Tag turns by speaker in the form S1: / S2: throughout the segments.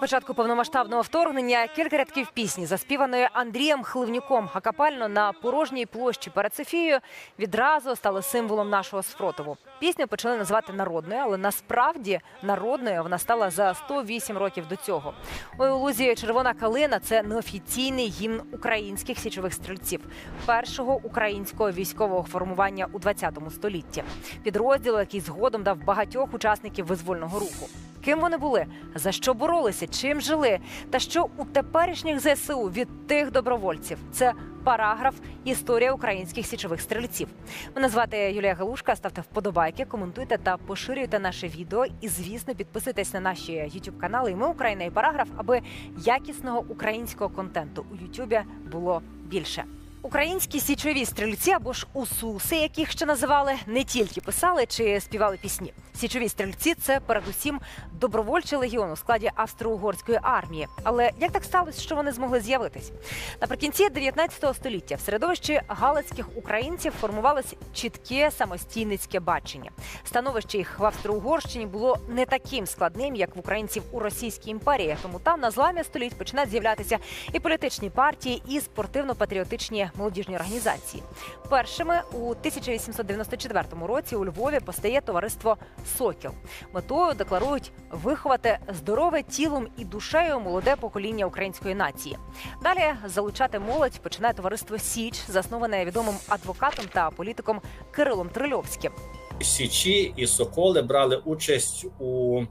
S1: Початку повномасштабного вторгнення кілька рядків пісні, заспіваної Андрієм Хливнюком, акапально на порожній площі перед Софією, відразу стали символом нашого спротиву. Пісню почали називати народною, але насправді народною вона стала за 108 років до цього. У лузі Червона калина це неофіційний гімн українських січових стрільців, першого українського військового формування у 20 столітті. Підрозділу, який згодом дав багатьох учасників визвольного руху. Ким вони були, за що боролися, чим жили, та що у теперішніх ЗСУ від тих добровольців. Це параграф Історія українських січових стрільців. Мене звати Юлія Галушка. Ставте вподобайки, коментуйте та поширюйте наше відео. І, звісно, підписуйтесь на наші youtube канали. І ми Україна і параграф, аби якісного українського контенту у Ютубі було більше. Українські січові стрільці або ж усуси, яких ще називали, не тільки писали чи співали пісні. Січові стрільці це передусім добровольчий легіон у складі австро-угорської армії. Але як так сталося, що вони змогли з'явитись? Наприкінці 19 століття в середовищі галицьких українців формувалось чітке самостійницьке бачення. Становище їх в Австро-Угорщині було не таким складним, як в українців у Російській імперії. Тому там на зламі століть починають з'являтися і політичні партії, і спортивно-патріотичні молодіжні організації. Першими у 1894 році у Львові постає товариство Сокіл. Метою декларують виховати здорове тілом і душею молоде покоління української нації. Далі залучати молодь починає товариство Січ, засноване відомим адвокатом та політиком Кирилом Трильовським.
S2: Січі і Соколи брали участь у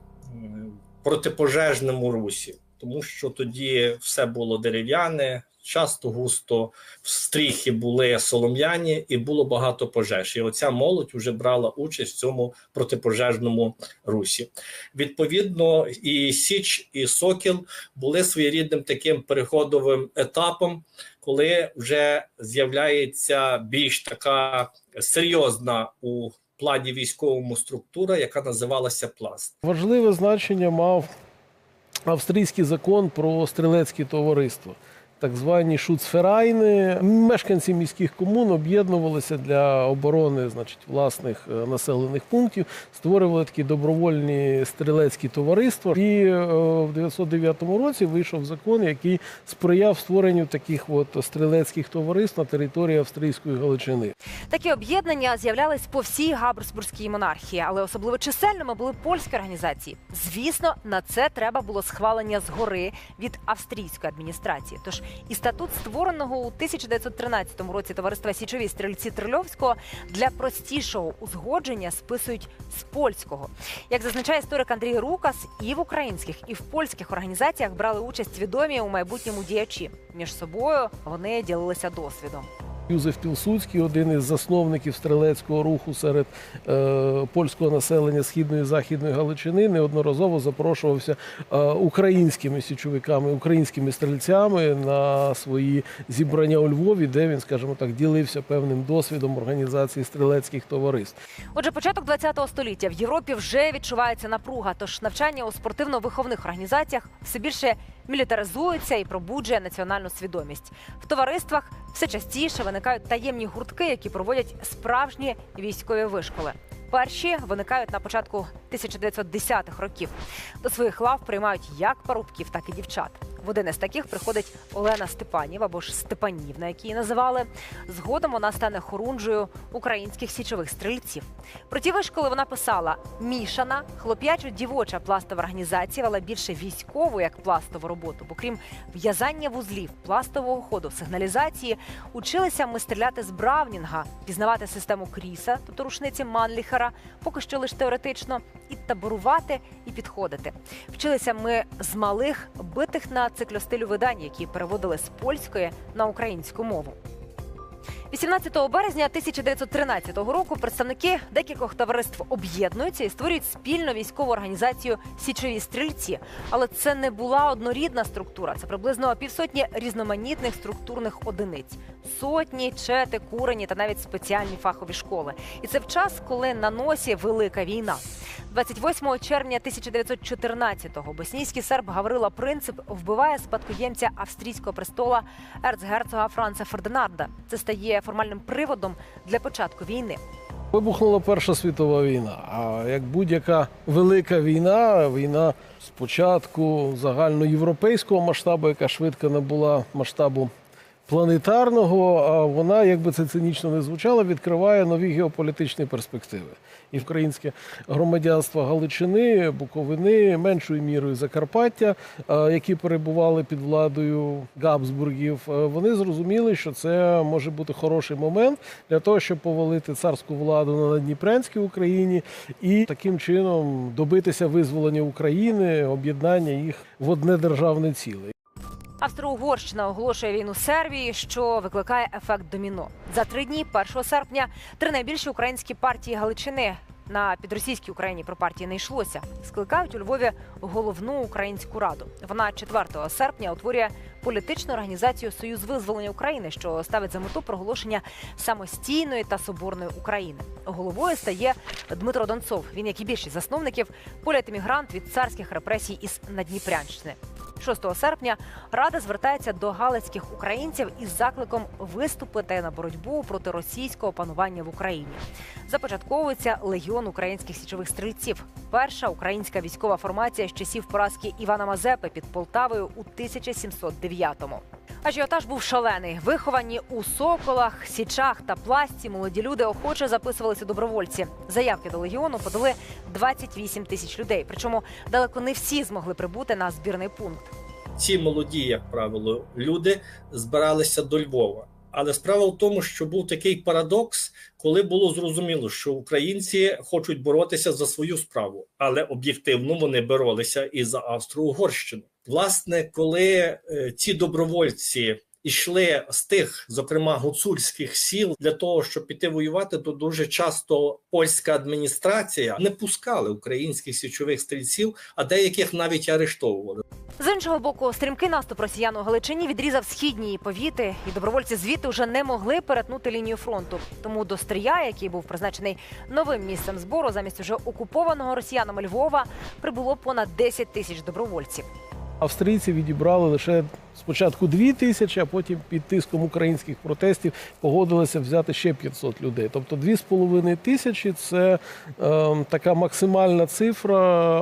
S2: протипожежному русі, тому що тоді все було дерев'яне, часто густо стріхи були солом'яні, і було багато пожеж. І оця молодь вже брала участь в цьому протипожежному русі. Відповідно, і Січ, і Сокіл були своєрідним таким переходовим етапом, коли вже з'являється більш така серйозна у плані військовому структура, яка називалася пласт.
S3: Важливе значення мав австрійський закон про стрілецькі товариства. Так звані шуцферайни. Мешканці міських комун об'єднувалися для оборони значить, власних е, населених пунктів, створювали такі добровольні стрілецькі товариства. І е, в 909 році вийшов закон, який сприяв створенню таких от стрілецьких товариств на території австрійської Галичини.
S1: Такі об'єднання з'являлись по всій Габсбурзькій монархії, але особливо чисельними були польські організації. Звісно, на це треба було схвалення згори від австрійської адміністрації. Тож і статут створеного у 1913 році товариства Січові стрільці Трильовського для простішого узгодження списують з польського. Як зазначає історик Андрій Рукас, і в українських, і в польських організаціях брали участь відомі у майбутньому діячі. Між собою вони ділилися досвідом.
S3: Юзеф Пілсудський, один із засновників стрілецького руху серед е, польського населення східної і західної Галичини, неодноразово запрошувався е, українськими січовиками, українськими стрільцями на свої зібрання у Львові, де він, скажімо так, ділився певним досвідом організації стрілецьких товариств.
S1: Отже, початок ХХ століття в Європі вже відчувається напруга, тож навчання у спортивно-виховних організаціях все більше мілітаризується і пробуджує національну свідомість. В товариствах все частіше виникають таємні гуртки, які проводять справжні військові вишколи. Перші виникають на початку 1910-х років. До своїх лав приймають як парубків, так і дівчат. В один із таких приходить Олена Степанів або ж Степанівна, які її називали. Згодом вона стане хорунжею українських січових стрільців. Про ті вишколи вона писала мішана, хлоп'ячо-дівоча пластова організація, але більше військову як пластову роботу. Бо крім в'язання вузлів, пластового ходу, сигналізації, училися ми стріляти з Браунінга, пізнавати систему Кріса, тобто рушниці Манліхера, поки що лише теоретично, і таборувати, і підходити. Вчилися ми з малих битих на циклостилю видань, які переводили з польської на українську мову. 18 березня 1913 року представники декількох товариств об'єднуються і створюють спільну військову організацію Січові стрільці. Але це не була однорідна структура. Це приблизно півсотні різноманітних структурних одиниць, сотні, чети, курені та навіть спеціальні фахові школи. І це в час, коли на носі велика війна. 28 червня 1914-го боснійський серб Гаврила Принцип вбиває спадкоємця австрійського престола ерцгерцога Франца Фердинанда. Це стає формальним приводом для початку війни.
S3: Вибухнула Перша світова війна. А як будь-яка велика війна, війна спочатку загальноєвропейського масштабу, яка швидко набула масштабу планетарного, вона, як би це цинічно не звучало, відкриває нові геополітичні перспективи. І українське громадянство Галичини, Буковини, меншою мірою Закарпаття, які перебували під владою Габсбургів, вони зрозуміли, що це може бути хороший момент для того, щоб повалити царську владу на Надніпрянській Україні і таким чином добитися визволення України, об'єднання їх в одне державне ціле.
S1: Австро-Угорщина оголошує війну Сербії, що викликає ефект доміно. За три дні, 1 серпня, три найбільші українські партії Галичини на підросійській Україні про партії не йшлося. Скликають у Львові головну українську раду. Вона 4 серпня утворює політичну організацію Союз визволення України, що ставить за мету проголошення самостійної та соборної України. Головою стає Дмитро Донцов. Він, як і більшість засновників, політемігрант від царських репресій із Надніпрянщини. 6 серпня Рада звертається до галицьких українців із закликом виступити на боротьбу проти російського панування в Україні. Започатковується легіон українських січових стрільців. Перша українська військова формація з часів поразки Івана Мазепи під Полтавою у 1709-му. Ажіотаж був шалений. Виховані у соколах, січах та пласті молоді люди охоче записувалися добровольці. Заявки до легіону подали 28 тисяч людей. Причому далеко не всі змогли прибути на збірний пункт.
S2: Ці молоді, як правило, люди збиралися до Львова. Але справа в тому, що був такий парадокс, коли було зрозуміло, що українці хочуть боротися за свою справу, але об'єктивно вони боролися і за Австро-Угорщину. Власне, коли е, ці добровольці йшли з тих, зокрема гуцульських сіл, для того, щоб піти воювати, то дуже часто польська адміністрація не пускали українських січових стрільців, а деяких навіть арештовували.
S1: З іншого боку, стрімкий наступ росіян у Галичині відрізав східні повіти, і добровольці звідти вже не могли перетнути лінію фронту. Тому до Стрия, який був призначений новим місцем збору, замість уже окупованого росіянами Львова, прибуло понад 10 тисяч добровольців.
S3: Австрійці відібрали лише спочатку дві тисячі, а потім під тиском українських протестів погодилися взяти ще 500 людей. Тобто дві з половиною тисячі це е, така максимальна цифра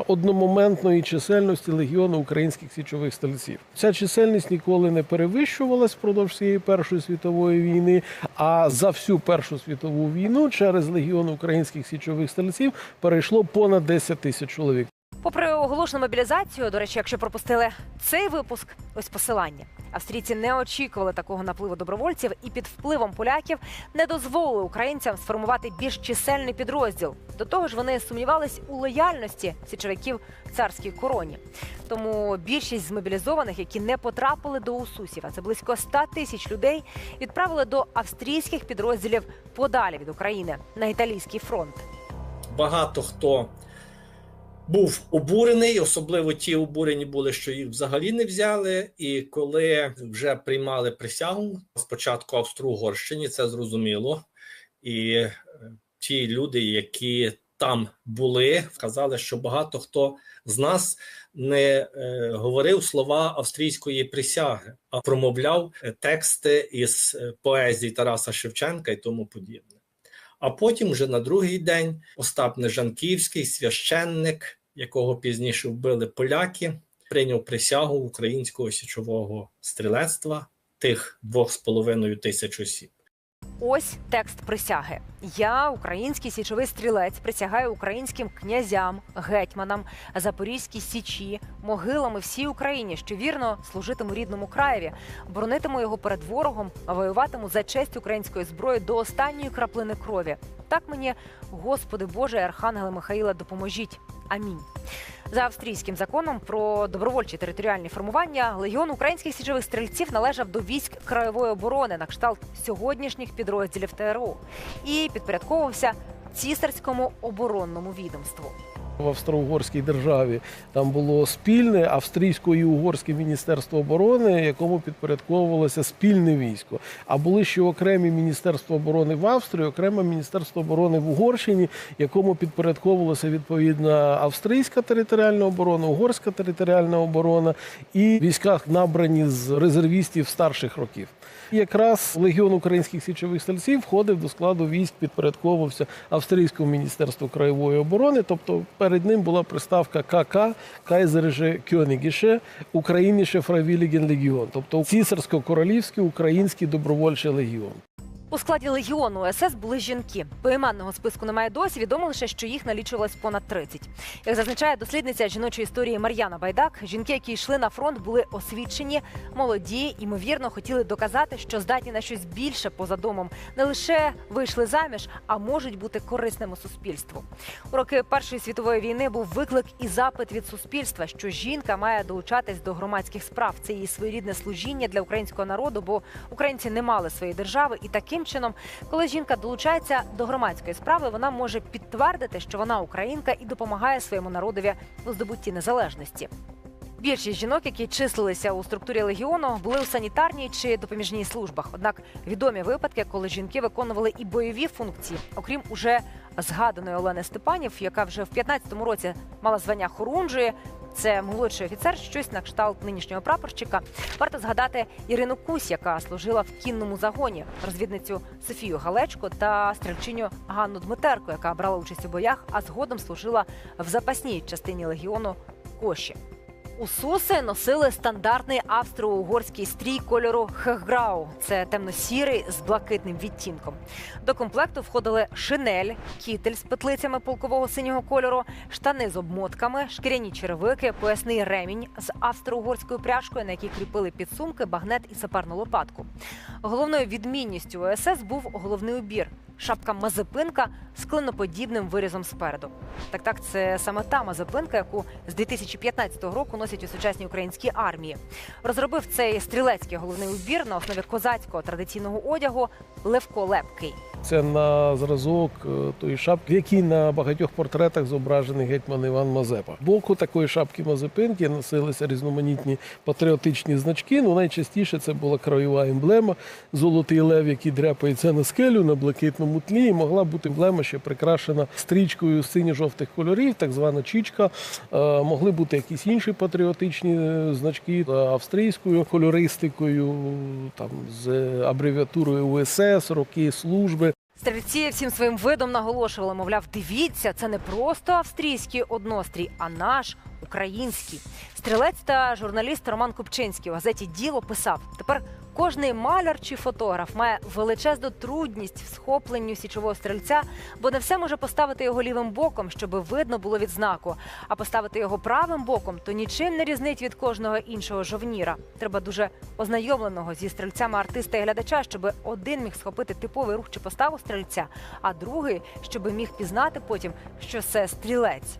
S3: одномоментної чисельності легіону українських січових стрільців. Ця чисельність ніколи не перевищувалась впродовж цієї першої світової війни. А за всю першу світову війну через легіон українських січових стрільців перейшло понад 10 тисяч чоловік.
S1: Попри оголошену мобілізацію, до речі, якщо пропустили цей випуск, ось посилання. Австрійці не очікували такого напливу добровольців і під впливом поляків не дозволили українцям сформувати більш чисельний підрозділ. До того ж, вони сумнівались у лояльності січовиків царській короні. Тому більшість з мобілізованих, які не потрапили до усусів, а це близько 100 тисяч людей, відправили до австрійських підрозділів подалі від України на італійський фронт.
S2: багато хто був обурений, особливо ті обурені були, що їх взагалі не взяли. І коли вже приймали присягу спочатку Австро-Угорщині, це зрозуміло. І е, ті люди, які там були, сказали, що багато хто з нас не е, говорив слова австрійської присяги, а промовляв е, тексти із е, поезії Тараса Шевченка і тому подібне. А потім, вже на другий день, Остап Нежанківський, священник, якого пізніше вбили поляки, прийняв присягу українського січового стрілецтва тих двох з половиною тисяч осіб.
S1: Ось текст присяги. Я, український січовий стрілець, присягаю українським князям, гетьманам, Запорізькій січі, могилами всій Україні, що вірно служитиму рідному краєві, боронитиму його перед ворогом, воюватиму за честь української зброї до останньої краплини крові. Так мені, Господи Боже, Архангеле Михаїла, допоможіть. Амінь. За австрійським законом про добровольчі територіальні формування легіон українських січових стрільців належав до військ краєвої оборони на кшталт сьогоднішніх підрозділів ТРО і підпорядковувався цісарському оборонному відомству.
S3: в Австро-Угорській державі. Там було спільне австрійсько і угорське міністерство оборони, якому підпорядковувалося спільне військо. А були ще окремі міністерство оборони в Австрії, окреме міністерство оборони в Угорщині, якому підпорядковувалася відповідна австрійська територіальна оборона, угорська територіальна оборона і війська набрані з резервістів старших років. Якраз легіон українських січових стрільців входив до складу військ, підпорядковувався австрійському міністерству краєвої оборони. Тобто перед ним була приставка КК Кайзерише Кьонігіше, Україніше Фравіліген Легіон, тобто цісарсько-королівський український добровольчий легіон.
S1: У складі легіону СС були жінки. Поіменного списку немає досі. Відомо лише, що їх налічувалось понад 30. Як зазначає дослідниця жіночої історії Мар'яна Байдак, жінки, які йшли на фронт, були освічені, молоді, ймовірно, хотіли доказати, що здатні на щось більше поза домом. Не лише вийшли заміж, а можуть бути корисними суспільству. У роки Першої світової війни був виклик і запит від суспільства, що жінка має долучатись до громадських справ. Це її своєрідне служіння для українського народу, бо українці не мали своєї держави, і таким чином, коли жінка долучається до громадської справи, вона може підтвердити, що вона українка і допомагає своєму народові у здобутті незалежності. Більшість жінок, які числилися у структурі легіону, були у санітарній чи допоміжній службах. Однак відомі випадки, коли жінки виконували і бойові функції, окрім уже згаданої Олени Степанів, яка вже в 15-му році мала звання хорунжої. Це молодший офіцер, щось на кшталт нинішнього прапорщика. Варто згадати Ірину Кусь, яка служила в кінному загоні, розвідницю Софію Галечко та стрільчиню Ганну Дмитерко, яка брала участь у боях, а згодом служила в запасній частині легіону Коші. Усуси носили стандартний австро-угорський стрій кольору хехграу. Це темно-сірий з блакитним відтінком. До комплекту входили шинель, кітель з петлицями полкового синього кольору, штани з обмотками, шкіряні черевики, поясний ремінь з австро-угорською пряжкою, на якій кріпили підсумки, багнет і саперну лопатку. Головною відмінністю ОСС був головний убір. Шапка мазепинка з клиноподібним вирізом спереду. Так, так, це саме та мазепинка, яку з 2015 року носять у сучасній українській армії. Розробив цей стрілецький головний убір на основі козацького традиційного одягу Левко Лепкий.
S3: Це на зразок е, тої шапки, в якій на багатьох портретах зображений гетьман Іван Мазепа. Боку такої шапки Мазепинки носилися різноманітні патріотичні значки. Ну найчастіше це була краєва емблема, золотий лев, який дряпається на скелю на блакитному тлі. І могла бути емблема, ще прикрашена стрічкою синьо-жовтих кольорів, так звана чічка. Е, Могли бути якісь інші патріотичні е, значки австрійською кольористикою, там з абревіатурою УСС, роки служби.
S1: Стрільці всім своїм видом наголошували, мовляв, дивіться, це не просто австрійський однострій, а наш український. Стрілець та журналіст Роман Купчинський у газеті Діло писав: тепер кожний маляр чи фотограф має величезну трудність в схопленню січового стрільця, бо не все може поставити його лівим боком, щоб видно було відзнаку. А поставити його правим боком то нічим не різнить від кожного іншого жовніра. Треба дуже ознайомленого зі стрільцями артиста і глядача, щоб один міг схопити типовий рух чи поставу стрільця, а другий, щоб міг пізнати потім, що це стрілець.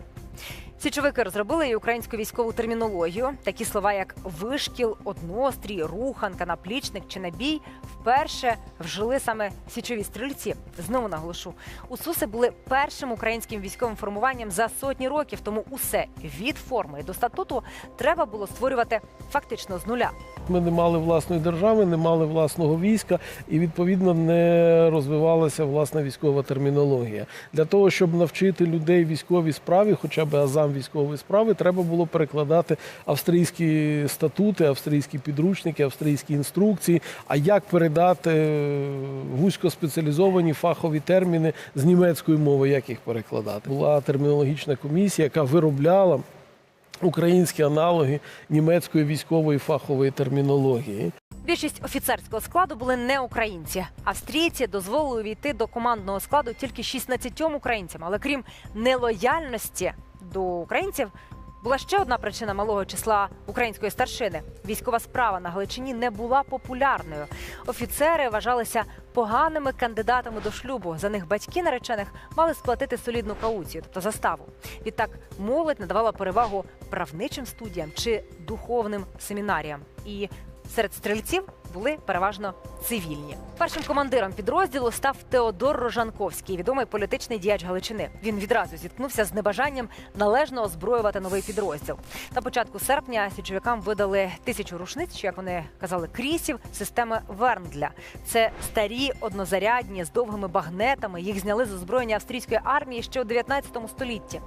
S1: Січовики розробили і українську військову термінологію. Такі слова, як вишкіл, однострій, руханка, наплічник чи набій, вперше вжили саме січові стрільці. Знову наголошу, усуси були першим українським військовим формуванням за сотні років. Тому усе від форми до статуту треба було створювати фактично з нуля.
S3: Ми не мали власної держави, не мали власного війська, і відповідно не розвивалася власна військова термінологія. Для того, щоб навчити людей військовій справі, хоча б азам військової справи, треба було перекладати австрійські статути, австрійські підручники, австрійські інструкції. А як передати е, вузькоспеціалізовані фахові терміни з німецької мови, як їх перекладати? Була термінологічна комісія, яка виробляла українські аналоги німецької військової фахової термінології.
S1: Більшість офіцерського складу були не українці. Австрійці дозволили увійти до командного складу тільки 16 українцям. Але крім нелояльності до українців, була ще одна причина малого числа української старшини. Військова справа на Галичині не була популярною. Офіцери вважалися поганими кандидатами до шлюбу. За них батьки наречених мали сплатити солідну кауцію, тобто заставу. Відтак молодь надавала перевагу правничим студіям чи духовним семінаріям. І серед стрільців були переважно цивільні. Першим командиром підрозділу став Теодор Рожанковський, відомий політичний діяч Галичини. Він відразу зіткнувся з небажанням належно озброювати новий підрозділ. На початку серпня січовикам видали тисячу рушниць, чи як вони казали, крісів системи Верндля. Це старі однозарядні з довгими багнетами. Їх зняли з озброєння австрійської армії ще у 19 столітті.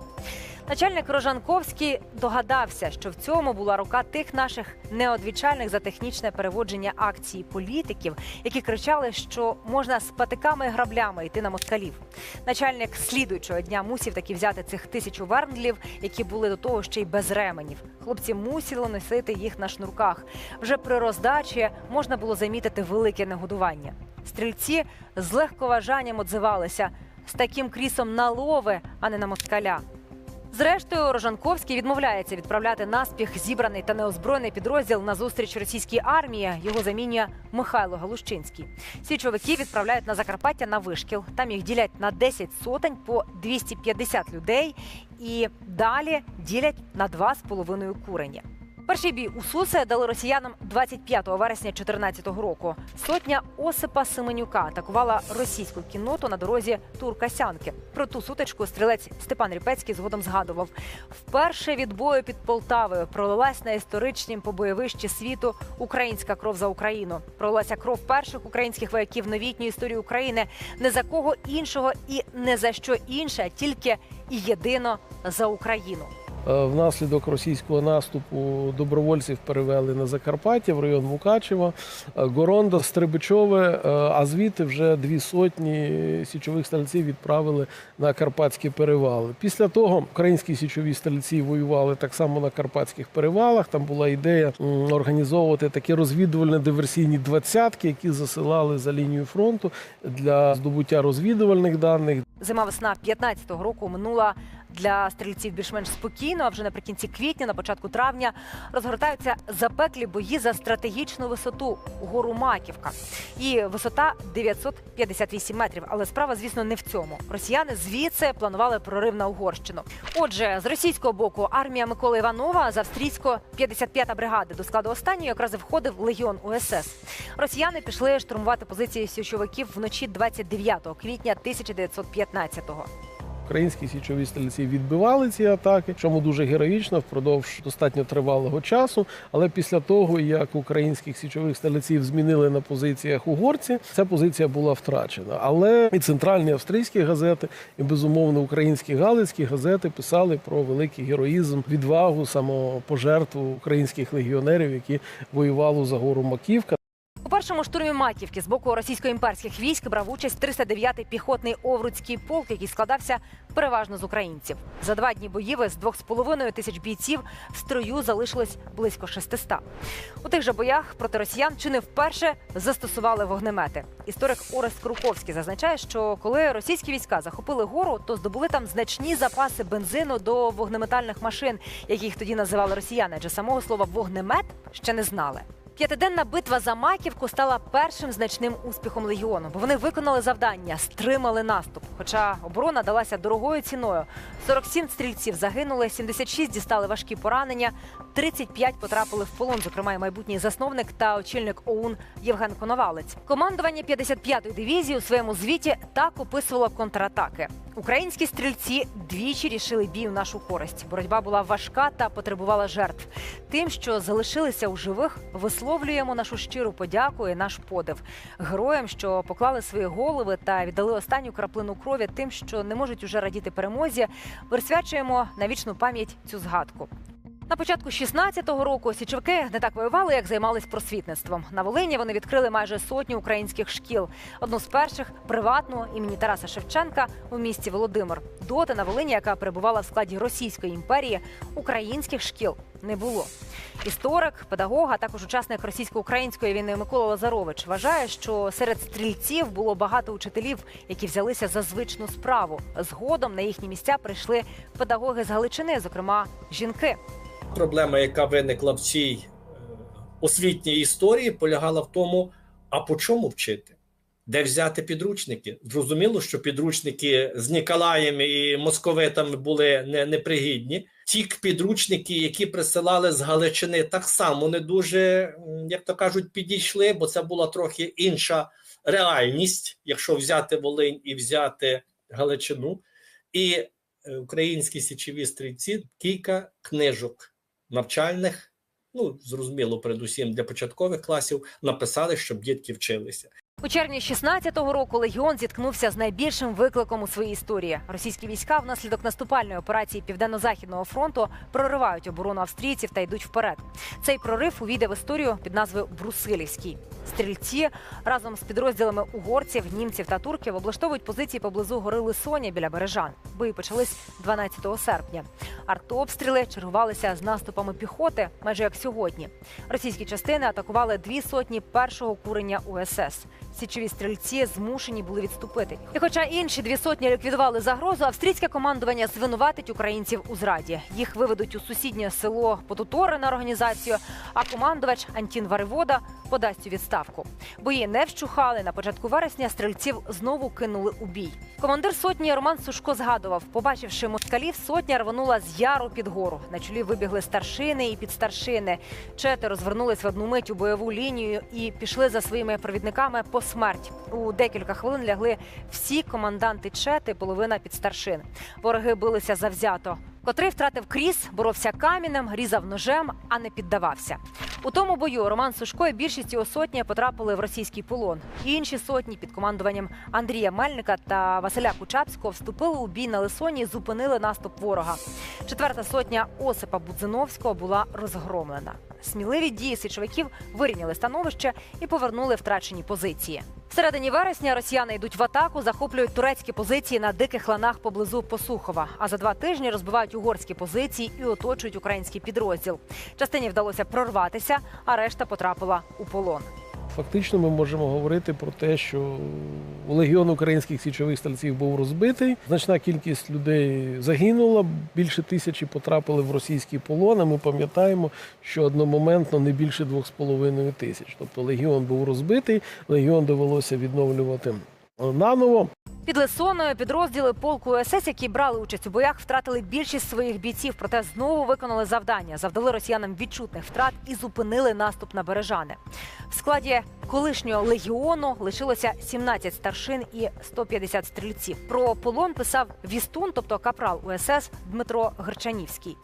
S1: Начальник Рожанковський догадався, що в цьому була рука тих наших неодвічальних за технічне переводження акцій реакції політиків, які кричали, що можна з патиками і граблями йти на москалів. Начальник слідуючого дня мусів таки взяти цих тисячу верндлів, які були до того ще й без ременів. Хлопці мусили носити їх на шнурках. Вже при роздачі можна було замітити велике негодування. Стрільці з легковажанням отзивалися з таким крісом на лови, а не на москаля. Зрештою, Рожанковський відмовляється відправляти наспіх зібраний та неозброєний підрозділ на зустріч російській армії. Його замінює Михайло Галущинський. Січовиків відправляють на Закарпаття на вишкіл. Там їх ділять на 10 сотень по 250 людей і далі ділять на 2,5 курені. Перший бій у Сусе дали росіянам 25 вересня 2014 року. Сотня Осипа Семенюка атакувала російську кінноту на дорозі Туркасянки. Про ту сутичку стрілець Степан Ріпецький згодом згадував. Вперше від бою під Полтавою пролилась на історичнім побоєвищі світу українська кров за Україну. Пролилася кров перших українських вояків новітньої історії України не за кого іншого і не за що інше, тільки і єдино за Україну.
S3: Е, Внаслідок російського наступу добровольців перевели на Закарпаття в район Мукачева, е, Горондо, Стрибичове, е, а звідти вже дві сотні січових стрільців відправили на Карпатські перевали. Після того українські січові стрільці воювали так само на Карпатських перевалах. Там була ідея організовувати такі розвідувально-диверсійні двадцятки, які засилали за лінію фронту для здобуття розвідувальних даних,
S1: Зима весна 15-го року минула для стрільців більш-менш спокійно. А вже наприкінці квітня, на початку травня, розгортаються запеклі бої за стратегічну висоту гору Маківка. І висота 958 метрів. Але справа, звісно, не в цьому. Росіяни звідси планували прорив на Угорщину. Отже, з російського боку армія Миколи Іванова з австрійсько 55-та бригада до складу останньої якраз входив легіон УСС. Росіяни пішли штурмувати позиції січовиків вночі 29 квітня 1915-го.
S3: Українські січові стрільці відбивали ці атаки, чому дуже героїчно впродовж достатньо тривалого часу. Але після того, як українських січових стрільців змінили на позиціях угорці, ця позиція була втрачена. Але і центральні австрійські газети, і безумовно українські галицькі газети писали про великий героїзм, відвагу, самопожертву українських легіонерів, які воювали за гору Маківка.
S1: Першому штурмі Маківки з боку російсько-імперських військ брав участь 309-й піхотний Овруцький полк, який складався переважно з українців. За два дні боїв з 2,5 тисяч бійців в строю залишилось близько 600. У тих же боях проти росіян чи не вперше застосували вогнемети. Історик Орест Круковський зазначає, що коли російські війська захопили гору, то здобули там значні запаси бензину до вогнеметальних машин, як їх тоді називали росіяни, адже самого слова вогнемет ще не знали. П'ятиденна битва за Маківку стала першим значним успіхом легіону, бо вони виконали завдання, стримали наступ. Хоча оборона далася дорогою ціною. 47 стрільців загинули, 76 дістали важкі поранення, 35 потрапили в полон. Зокрема, і майбутній засновник та очільник ОУН Євген Коновалець. Командування 55-ї дивізії у своєму звіті так описувало контратаки. Українські стрільці двічі рішили бій у нашу користь. Боротьба була важка та потребувала жертв. Тим, що залишилися у живих, висловлюємо нашу щиру подяку і наш подив героям, що поклали свої голови та віддали останню краплину крові тим, що не можуть уже радіти перемозі. Присвячуємо на вічну пам'ять цю згадку. На початку 16-го року січовики не так воювали, як займались просвітництвом. На Волині вони відкрили майже сотню українських шкіл. Одну з перших приватну імені Тараса Шевченка у місті Володимир. Доти на Волині, яка перебувала в складі Російської імперії, українських шкіл не було. Історик, педагог, а також учасник російсько-української війни Микола Лазарович вважає, що серед стрільців було багато учителів, які взялися за звичну справу. Згодом на їхні місця прийшли педагоги з Галичини, зокрема жінки.
S2: Проблема, яка виникла в цій е, освітній історії, полягала в тому, а по чому вчити? Де взяти підручники? Зрозуміло, що підручники з Ніколаєм і московитами були не, непригідні. Ті підручники, які присилали з Галичини, так само не дуже, як то кажуть, підійшли, бо це була трохи інша реальність, якщо взяти Волинь і взяти Галичину. І е, українські січові стрільці кілька книжок навчальних, ну зрозуміло, передусім для початкових класів, написали, щоб дітки вчилися.
S1: У червні 16-го року легіон зіткнувся з найбільшим викликом у своїй історії. Російські війська внаслідок наступальної операції Південно-Західного фронту проривають оборону австрійців та йдуть вперед. Цей прорив увійде в історію під назвою Брусилівський. Стрільці разом з підрозділами угорців, німців та турків облаштовують позиції поблизу гори Лисоня біля Бережан. Бої почались 12 серпня. Артобстріли чергувалися з наступами піхоти, майже як сьогодні. Російські частини атакували дві сотні першого курення УСС. Січові стрільці змушені були відступити. І хоча інші дві сотні ліквідували загрозу, австрійське командування звинуватить українців у зраді. Їх виведуть у сусіднє село Потутори на організацію. А командувач Антін Варивода подасть у відставку. Бої не вщухали. На початку вересня стрільців знову кинули у бій. Командир сотні Роман Сушко згадував, побачивши москалів, сотня рванула з яру під гору. На чолі вибігли старшини і підстаршини. Чети розвернулись в одну мить у бойову лінію і пішли за своїми провідниками по смерть. У декілька хвилин лягли всі команданти чети, половина підстаршин. Вороги билися завзято. Котрий втратив кріс, боровся камінем, різав ножем, а не піддавався. У тому бою Роман Сушко і більшість його сотні потрапили в російський полон. Інші сотні під командуванням Андрія Мельника та Василя Кучапського вступили у бій на Лисоні і зупинили наступ ворога. Четверта сотня Осипа Будзиновського була розгромлена. Сміливі дії січовиків вирівняли становище і повернули втрачені позиції. В середині вересня росіяни йдуть в атаку, захоплюють турецькі позиції на диких ланах поблизу Посухова. А за два тижні розбивають угорські позиції і оточують український підрозділ. Частині вдалося прорватися, а решта потрапила у полон.
S3: Фактично, ми можемо говорити про те, що легіон українських січових стрільців був розбитий. Значна кількість людей загинула, більше тисячі потрапили в російський полон. А ми пам'ятаємо, що одномоментно не більше двох з половиною тисяч. Тобто легіон був розбитий, легіон довелося відновлювати наново.
S1: Під Лисоною підрозділи полку СС, які брали участь у боях, втратили більшість своїх бійців, проте знову виконали завдання, завдали росіянам відчутних втрат і зупинили наступ на бережани. В складі колишнього легіону лишилося 17 старшин і 150 стрільців. Про полон писав вістун, тобто капрал УСС Дмитро Гречанівський.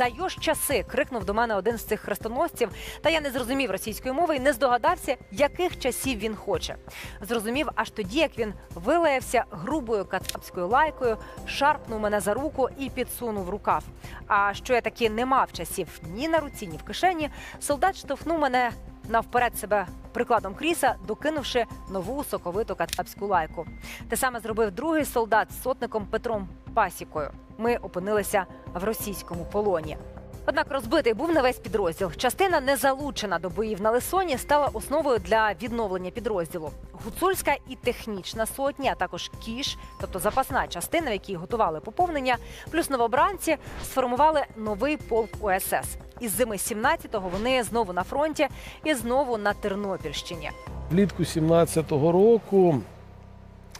S1: Даєш часи, крикнув до мене один з цих хрестоносців. Та я не зрозумів російської мови і не здогадався, яких часів він хоче. Зрозумів аж тоді, як він вилаявся грубою кацапською лайкою, шарпнув мене за руку і підсунув рукав. А що я таки не мав часів ні на руці, ні в кишені, солдат штовхнув мене навперед себе прикладом кріса, докинувши нову соковиту кацапську лайку. Те саме зробив другий солдат з сотником Петром Пасікою. Ми опинилися в російському полоні. Однак розбитий був не весь підрозділ. Частина, не залучена до боїв на Лисоні, стала основою для відновлення підрозділу. Гуцульська і технічна сотня, а також кіш, тобто запасна частина, в якій готували поповнення, плюс новобранці сформували новий полк УСС. Із зими 17-го вони знову на фронті і знову на Тернопільщині.
S3: Влітку 17-го року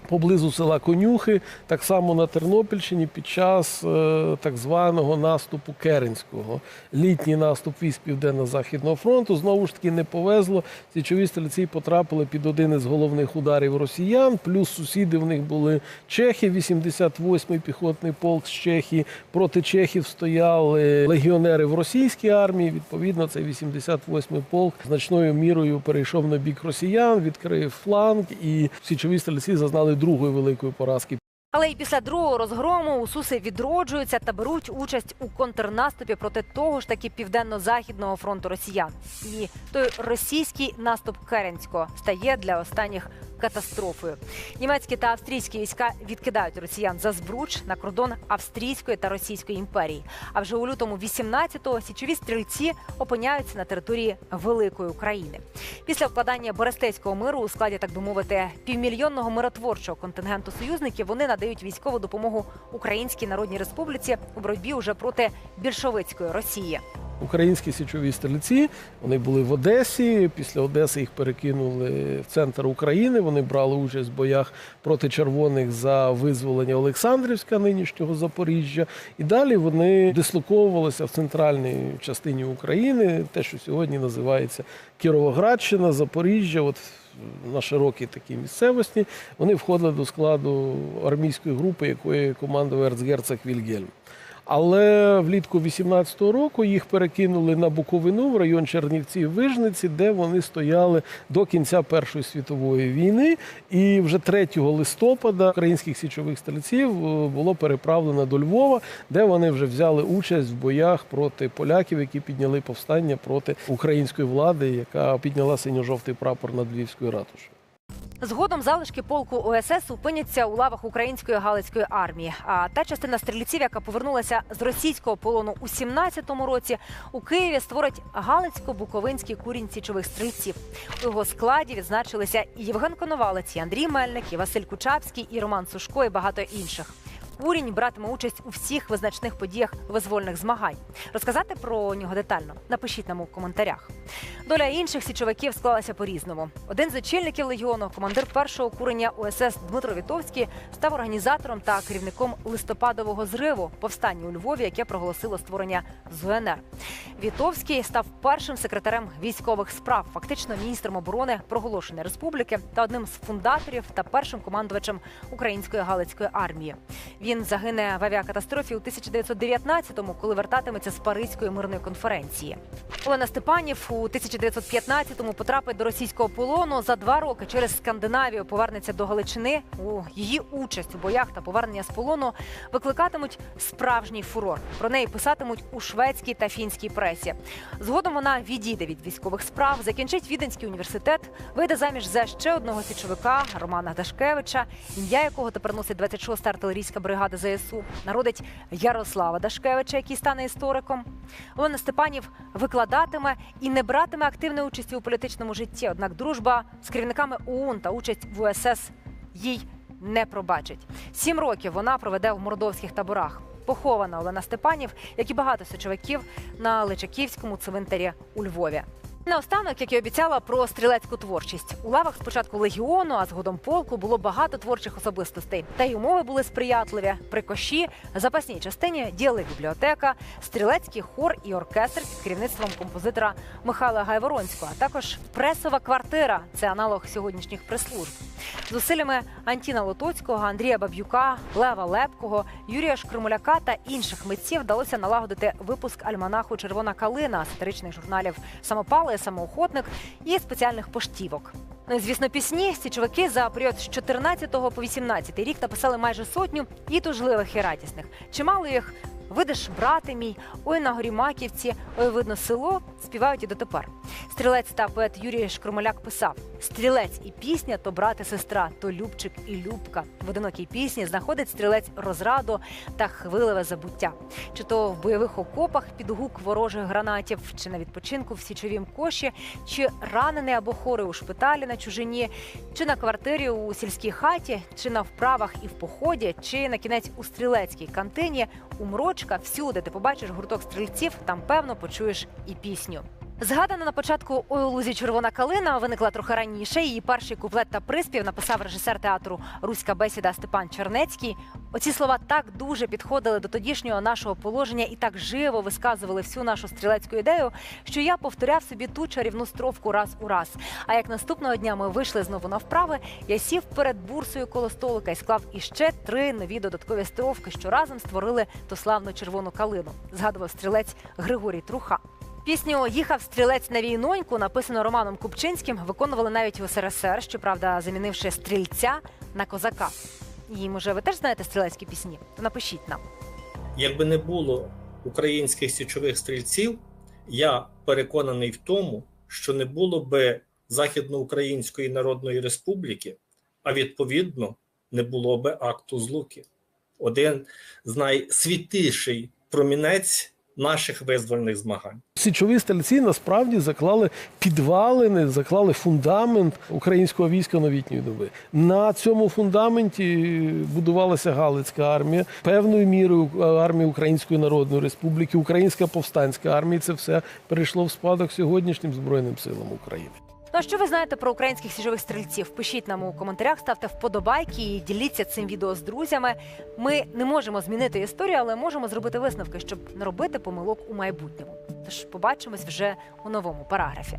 S3: поблизу села Конюхи, так само на Тернопільщині, під час е, так званого наступу Керенського. Літній наступ військ Південно-Західного фронту. Знову ж таки не повезло. Січові стрільці потрапили під один із головних ударів росіян. Плюс сусіди в них були чехи, 88-й піхотний полк з Чехії. Проти чехів стояли легіонери в російській армії. Відповідно, цей 88-й полк значною мірою перейшов на бік росіян, відкрив фланг, і січові стрільці зазнали другої великої поразки.
S1: Але і після другого розгрому усуси відроджуються та беруть участь у контрнаступі проти того ж таки південно-західного фронту росіян. І той російський наступ Керенського стає для останніх катастрофою. Німецькі та австрійські війська відкидають росіян за збруч на кордон австрійської та російської імперії. А вже у лютому 18-го січові стрільці опиняються на території великої України. Після вкладання Берестейського миру у складі, так би мовити, півмільйонного миротворчого контингенту союзників вони надають військову допомогу Українській Народній Республіці у боротьбі уже проти більшовицької Росії.
S3: Українські січові стрільці вони були в Одесі. Після Одеси їх перекинули в центр України. Вони брали участь в боях проти червоних за визволення Олександрівська, нинішнього Запоріжжя. І далі вони дислоковувалися в центральній частині України, те, що сьогодні називається Кіровоградщина, Запоріжжя. От на широкій такій місцевості вони входили до складу армійської групи, якої командував ерцгерцог Вільгельм. Але влітку 18-го року їх перекинули на Буковину в район Чернівців Вижниці, де вони стояли до кінця Першої світової війни. І вже 3 листопада українських січових стрільців е, було переправлено до Львова, де вони вже взяли участь в боях проти поляків, які підняли повстання проти української влади, яка підняла синьо-жовтий прапор над Львівською ратушею.
S1: Згодом залишки полку ОСС опиняться у лавах української галицької армії. А та частина стрільців, яка повернулася з російського полону у 17-му році, у Києві створить Галицько-Буковинський курінь січових стрільців. У його складі відзначилися і Євген Коновалець, і Андрій Мельник, і Василь Кучавський, і Роман Сушко, і багато інших. Курінь братиме участь у всіх визначних подіях визвольних змагань. Розказати про нього детально напишіть нам у коментарях. Доля інших січовиків склалася по-різному. Один з очільників легіону, командир першого курення УСС Дмитро Вітовський, став організатором та керівником листопадового зриву повстання у Львові, яке проголосило створення ЗУНР. Вітовський став першим секретарем військових справ, фактично міністром оборони проголошеної республіки та одним з фундаторів та першим командувачем української галицької армії. Він загине в авіакатастрофі у 1919-му, коли вертатиметься з Паризької мирної конференції. Олена Степанів у 1915-му потрапить до російського полону. За два роки через Скандинавію повернеться до Галичини. У її участь у боях та повернення з полону викликатимуть справжній фурор. Про неї писатимуть у шведській та фінській пресі. Згодом вона відійде від військових справ, закінчить Віденський університет, вийде заміж за ще одного січовика Романа Дашкевича, ім'я якого тепер носить 26-та артилерійська бригада ЗСУ. Народить Ярослава Дашкевича, який стане істориком. Олена Степанів викладатиме і не братиме активної участі у політичному житті. Однак дружба з керівниками ОУН та участь в УСС їй не пробачить. Сім років вона проведе в мордовських таборах. Похована Олена Степанів, як і багато січовиків на Личаківському цвинтарі у Львові. Наостанок, як і обіцяла, про стрілецьку творчість у лавах спочатку легіону, а згодом полку було багато творчих особистостей. Та й умови були сприятливі. При коші, запасній частині діяли бібліотека, стрілецький хор і оркестр під керівництвом композитора Михайла Гайворонського, а також пресова квартира це аналог сьогоднішніх прес-служб. Зусиллями Антіна Лотоцького, Андрія Баб'юка, Лева Лепкого, Юрія Шкримуляка та інших митців вдалося налагодити випуск альманаху Червона калина сатиричних журналів Самопали, самоохотник і спеціальних поштівок. Ну і звісно, пісні січовики за період з 14 по 18 рік написали майже сотню і тужливих, і радісних. Чимало їх видиш, брате мій, ой на горі Маківці, ой видно село. Співають і дотепер. Стрілець та поет Юрій Шкромоляк писав: Стрілець і пісня то брат і сестра, то Любчик і Любка. В одинокій пісні знаходить стрілець розраду та хвиливе забуття. Чи то в бойових окопах під гук ворожих гранатів, чи на відпочинку в січовім коші, чи ранений або хорий у шпиталі на чужині, чи на квартирі у сільській хаті, чи на вправах і в поході, чи на кінець у стрілецькій кантині, у Мрочка, всюди ти побачиш гурток стрільців, там певно почуєш і пісню. Згадана на початку «Ой, у лузі червона калина виникла трохи раніше. Її перший куплет та приспів написав режисер театру Руська бесіда Степан Чернецький. Оці слова так дуже підходили до тодішнього нашого положення і так живо висказували всю нашу стрілецьку ідею, що я повторяв собі ту чарівну стровку раз у раз. А як наступного дня ми вийшли знову на вправи, я сів перед бурсою коло столика і склав іще три нові додаткові стровки, що разом створили ту славну червону калину. Згадував стрілець Григорій Труха. Пісню Їхав стрілець на війноньку, написану Романом Купчинським, виконували навіть в СРСР, щоправда, замінивши стрільця на козака. І може ви теж знаєте стрілецькі пісні? То напишіть нам.
S2: Якби не було українських січових стрільців, я переконаний в тому, що не було би Західноукраїнської Народної Республіки, а відповідно не було би акту злуки. Один з найсвітіший промінець наших визвольних змагань.
S3: Січові стрільці насправді заклали підвалини, заклали фундамент українського війська новітньої доби. На цьому фундаменті будувалася Галицька армія, певною мірою армії армія Української Народної Республіки, Українська повстанська армія. Це все перейшло в спадок сьогоднішнім збройним силам України.
S1: А що ви знаєте про українських сіжових стрільців? Пишіть нам у коментарях, ставте вподобайки і діліться цим відео з друзями. Ми не можемо змінити історію, але можемо зробити висновки, щоб не робити помилок у майбутньому. Тож побачимось вже у новому параграфі.